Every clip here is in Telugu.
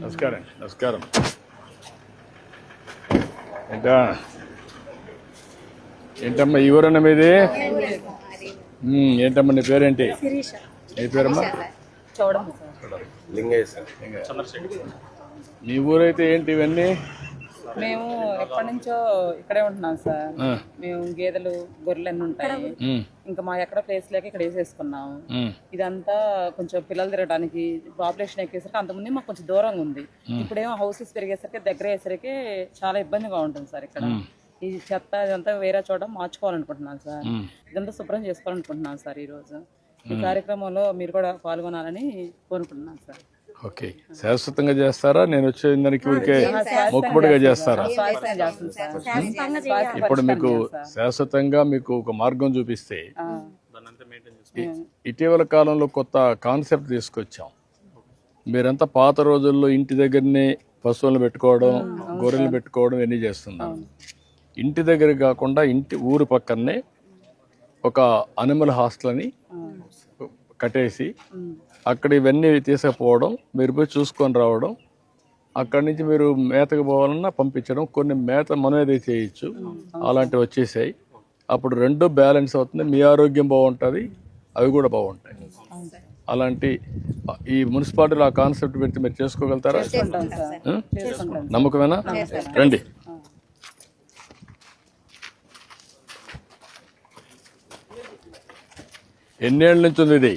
Let's get him. Let's get him. And, uh, ఏంటమ్మా ఈ ఊరన్న మీది? ఏంటమ్మా నీ పేరేంటి? నీ పేరమ్మా? మీ ఊరైతే ఏంటి ఇవన్నీ? మేము ఎప్పటి నుంచో ఇక్కడే ఉంటున్నాం సార్. మేము గేదెలు గొర్రెలు అన్నీ ఉంటాయి ఇంకా మా ఎక్కడ ప్లేస్ లేక ఇక్కడ వేసేసుకున్నాం. ఉమ్, ఇదంతా కొంచెం పిల్లలు తిరగడానికి పాపులేషన్ ఎక్కేసరికి అంతకుముందు మాకు కొంచెం దూరంగా ఉంది. ఇప్పుడేమో హౌసెస్ పెరిగేసరికి దగ్గర అయ్యేసరికి చాలా ఇబ్బందిగా ఉంటుంది సార్ ఇక్కడ. ఈ చెత్త ఇదంతా వేరే చోట మార్చుకోవాలనుకుంటున్నాను సార్. ఇదంతా శుభ్రం చేసుకోవాలనుకుంటున్నాను సార్ ఈ రోజు. ఈ కార్యక్రమంలో మీరు కూడా పాల్గొనాలని కోరుకుంటున్నాను సార్. ఓకే. శాశ్వతంగా చేస్తారా? నేను వచ్చే దానికి ఊరికే మొక్కుబడిగా చేస్తారా? ఇప్పుడు మీకు. శాశ్వతంగా మీకు ఒక మార్గం చూపిస్తే ఇటీవల కాలంలో కొత్త కాన్సెప్ట్ తీసుకొచ్చాం. మీరంతా పాత రోజుల్లో ఇంటి దగ్గరనే పశువులను పెట్టుకోవడం గొర్రెలు పెట్టుకోవడం ఇవన్నీ చేస్తున్నారు ఇంటి దగ్గర కాకుండా ఇంటి ఊరు పక్కనే ఒక అనిమల్ హాస్టల్ అని కట్టేసి అక్కడ ఇవన్నీ తీసుకుపోవడం మీరు పోయి చూసుకొని రావడం అక్కడి నుంచి మీరు మేతకు పోవాలన్నా పంపించడం కొన్ని మేత మనమేదే చేయొచ్చు. అలాంటివి వచ్చేసాయి. అప్పుడు రెండు బ్యాలెన్స్ అవుతుంది. మీ ఆరోగ్యం బాగుంటుంది అవి కూడా బాగుంటాయి. అలాంటి ఈ మున్సిపాలిటీలో ఆ కాన్సెప్ట్ పెడితే మీరు చేసుకోగలుగుతారా? నమ్మకమేనా? రండి. ఎన్నేళ్ళ నుంచి ఉంది ఇది?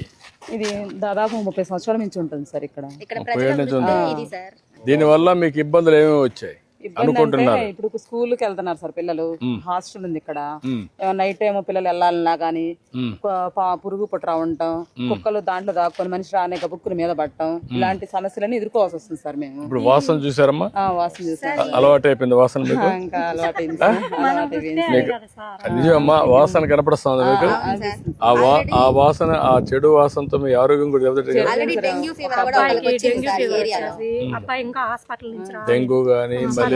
ఇది దాదాపు ముప్పై సంవత్సరాల నుంచి ఉంటుంది సార్ ఇక్కడ. ఇక్కడ ముప్పై ఏళ్ళ నుంచి ఉంది. ఇది సార్. దీనివల్ల మీకు ఇబ్బందులు ఏమేమి వచ్చాయి? ఇబ్బంది అంటే ఇప్పుడు స్కూల్కి వెళ్తున్నారు సార్ పిల్లలు. హాస్టల్ ఉంది ఇక్కడ. నైట్ టైం పిల్లలు వెళ్ళాలన్నా గానీ పురుగు పుట్ర ఉండటం కుక్కలు దాంట్లో దాక్కొని మనిషి రానే బుక్కుల మీద పడటం ఇలాంటి సమస్యలన్నీ ఎదుర్కోవాల్సి వస్తుంది సార్ మేము. ఇప్పుడు వాసన చూసారమ్మా? ఆ, వాసన చూసాం అలవాటు అయిపోయింది వాసన మీకు? ఇంకా నిజమమ్మా వాసన కనపడుస్తుంది మీకు? ఆ వా ఆ వాసన ఆ చెడు వాసనతో మీ ఆరోగ్యం కూడా దెబ్బతింటుంది డెంగ్యూ ఫీవర్ కూడా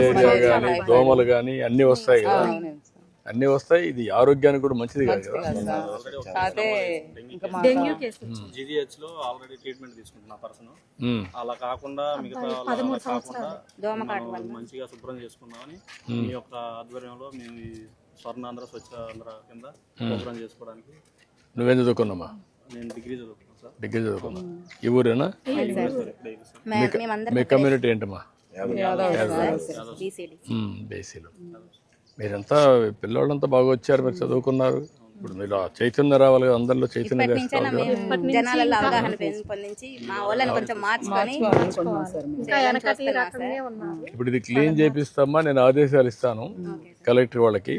మలేరియా కానీ దోమలు కానీ అన్నీ వస్తాయి కదా. అన్నీ వస్తాయి. ఇది ఆరోగ్యానికి కూడా మంచిది కాదు కదా జీజీహెచ్లో ఆల్రెడీ ట్రీట్మెంట్ తీసుకుంటున్నా పర్సన్. అలా కాకుండా మిగతా కాకుండా మనం మంచిగా శుభ్రం చేసుకుందామని మీ యొక్క ఆధ్వర్యంలో మేము ఈ స్వర్ణాంధ్ర స్వచ్ఛ ఆంధ్ర కింద శుభ్రం చేసుకోవడానికి నువ్వేం చదువుకున్నామా నేను డిగ్రీ చదువుకున్నాను సార్. డిగ్రీ చదువుకున్నా ఈ ఊరేనా? మే- కమ్యూనిటీ ఏంటమ్మా? బేసీలు మీరంతా పిల్లోళ్ళంతా బాగా వచ్చారు మీరు చదువుకున్నారు. ఇప్పుడు మీరు చైతన్యం రావాలి కదా అందరిలో చైతన్యం జనాలలో అవగాహన పెంపొందించి మా వాళ్ళని కొంచెం మార్చుకొని. ఇప్పుడు ఇది క్లీన్ చేపిస్తామా నేను ఆదేశాలు ఇస్తాను కలెక్టర్ వాళ్ళకి.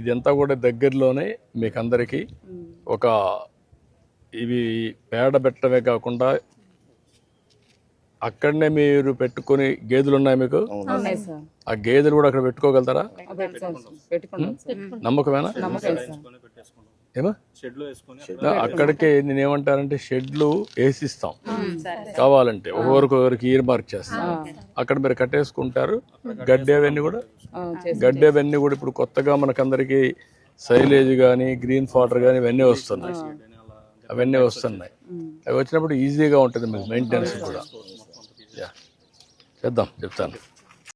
ఇదంతా కూడా దగ్గరలోనే మీకు అందరికీ ఒక ఇవి పేడ పెట్టడమే కాకుండా అక్కడనే మీరు పెట్టుకొని గేదెలు ఉన్నాయి మీకు? ఆ గేదెలు కూడా అక్కడ పెట్టుకోగలుగుతారా. నమ్మకమేనా? ఏమా? షెడ్లో వేసుకొని అక్కడికే నేను ఏమంటారంటే షెడ్లు వేసిస్తాం. కావాలంటే ఒకరికొకరికి ఇయర్ మార్క్ చేస్తాం. అక్కడ మీరు కట్టేసుకుంటారు. గడ్డి అవన్నీ కూడా. గడ్డి అవన్నీ కూడా ఇప్పుడు కొత్తగా మనకందరికి సైలేజ్ కానీ గ్రీన్ ఫాటర్ కానీ ఇవన్నీ వస్తున్నాయి. అవన్నీ వస్తున్నాయి. అవి వచ్చినప్పుడు ఈజీగా ఉంటుంది మీకు మెయింటెనెన్స్ కూడా. చేద్దాం చెప్తాను.